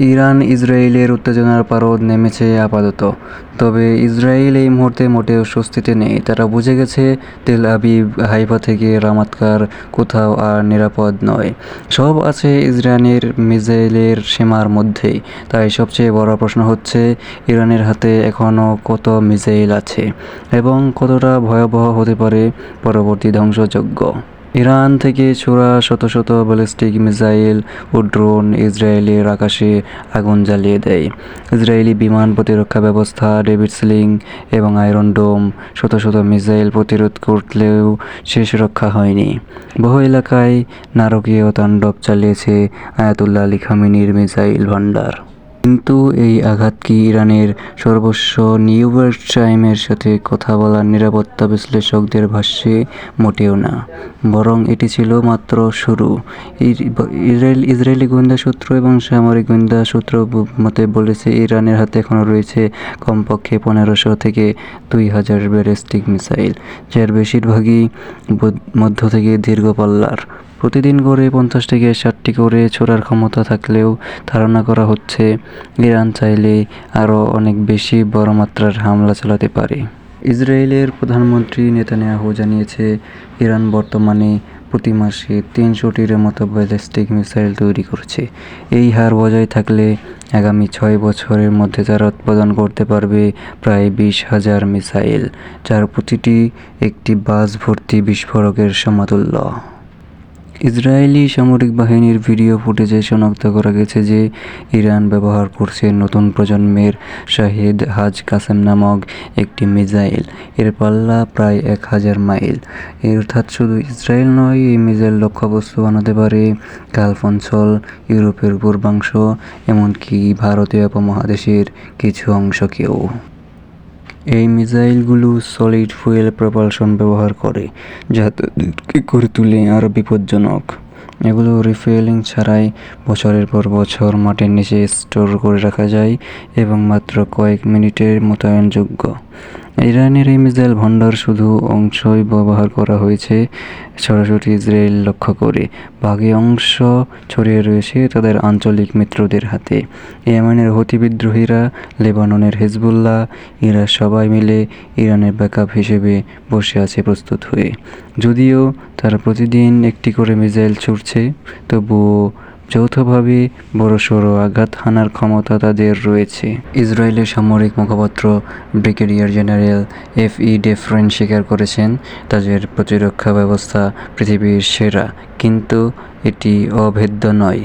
Iran ইসরায়েলের উত্তেজনার পারদ নেমেছে আপাতত। তবে ইসরায়েল এই মুহূর্তে মোটেও স্বস্তিতে নেই। তারা বুঝে গেছে, তেল আবিব হাইফা থেকে রামাতকার কোথাও আর নিরাপদ নয়। সব আছে ইসরায়েলের মিসাইলের সীমার মধ্যেই। তাই সবচেয়ে বড় প্রশ্ন হচ্ছে, ইরানের হাতে এখনও কত মিসাইল আছে এবং কতটা ভয়াবহ হতে পারে পরবর্তী ধ্বংসযজ্ঞ? ইরান থেকে ছোড়া শত শত ব্যালিস্টিক মিসাইল ও ড্রোন ইসরায়েলের আকাশে আগুন জ্বালিয়ে দেয়। ইসরায়েলি বিমান প্রতিরক্ষা ব্যবস্থা, ডেভিড স্লিং এবং আয়রন ডোম শত শত মিসাইল প্রতিরোধ করলেও শেষ রক্ষা হয়নি। বহু এলাকায় নারকীয় তাণ্ডব চালিয়েছে আয়াতুল্লাহ আলী খামেনির মিসাইল ভান্ডার কিন্তু এই আঘাত কি ইরানের সর্বস্ব নিউ ইয়র্ক টাইমের সাথে কথা বলা নিরাপত্তা বিশ্লেষকদের ভাষ্যে মোটেও না। বরং এটি ছিল মাত্র শুরু। ইসরায়েল, ইসরায়েলি গোয়েন্দা সূত্র এবং সামরিক গোয়েন্দা সূত্র মতে বলেছে, ইরানের হাতে এখনও রয়েছে কমপক্ষে পনেরোশো থেকে দুই হাজার ব্যালিস্টিক মিসাইল, যার বেশিরভাগই মধ্য থেকে দীর্ঘ পাল্লার। প্রতিদিন গড়ে পঞ্চাশ থেকে ষাটটি করে ছোড়ার ক্ষমতা থাকলেও ধারণা করা হচ্ছে ইরান চাইলে আরও অনেক বেশি বড় মাত্রার হামলা চালাতে পারে। ইসরায়েলের প্রধানমন্ত্রী নেতানিয়াহু জানিয়েছে, ইরান বর্তমানে প্রতি মাসে তিনশোটির মতো ব্যালিস্টিক মিসাইল তৈরি করছে। এই হার বজায় থাকলে আগামী ছয় বছরের মধ্যে তারা উৎপাদন করতে পারবে প্রায় বিশ হাজার মিসাইল, যার প্রতিটি একটি বাস ভর্তি বিস্ফোরকের সমতুল্য। ইসরায়েলি সামরিক বাহিনীর ভিডিও ফুটেজে শনাক্ত করা গেছে যে ইরান ব্যবহার করছে নতুন প্রজন্মের শাহিদ হাজ কাসেম নামক একটি মিসাইল। এর পাল্লা প্রায় এক হাজার মাইল। অর্থাৎ শুধু ইসরায়েল নয়, এই মিসাইল লক্ষ্যবস্তু বানাতে পারে গালফ অঞ্চল ইউরোপের পূর্বাংশ, এমনকি ভারতীয় উপমহাদেশের কিছু অংশকেও এই মিসাইলগুলো সলিড ফুয়েল প্রপালশন ব্যবহার করে যা তাদেরকে করে তুলে আরও বিপজ্জনক। এগুলো রিফুয়েলিং ছাড়াই বছরের পর বছর মাটির নিচে স্টোর করে রাখা যায় এবং মাত্র কয়েক মিনিটের মোতায়েনযোগ্য। ইরানের এই মিসাইল শুধু অংশই ব্যবহার করা হয়েছে, সরাসরি ইসরায়েল লক্ষ্য করে। বাকি অংশ ছড়িয়ে রয়েছে তাদের আঞ্চলিক মিত্রদের হাতে। ইয়েমেনের হতি বিদ্রোহীরা, লেবাননের হিজবুল্লাহ, এরা সবাই মিলে ইরানের ব্যাকআপ হিসেবে বসে আছে প্রস্তুত হয়ে। যদিও তারা প্রতিদিন একটি করে মিসাইল ছুটছে তবুও যৌথভাবে বড়সড় আঘাত হানার ক্ষমতা তাদের রয়েছে। ইসরায়েলের সামরিক মুখপাত্র brigadier general F E Defrin স্বীকার করেছেন, তাদের প্রতিরক্ষা ব্যবস্থা পৃথিবীর সেরা, কিন্তু এটি অভেদ্য নয়।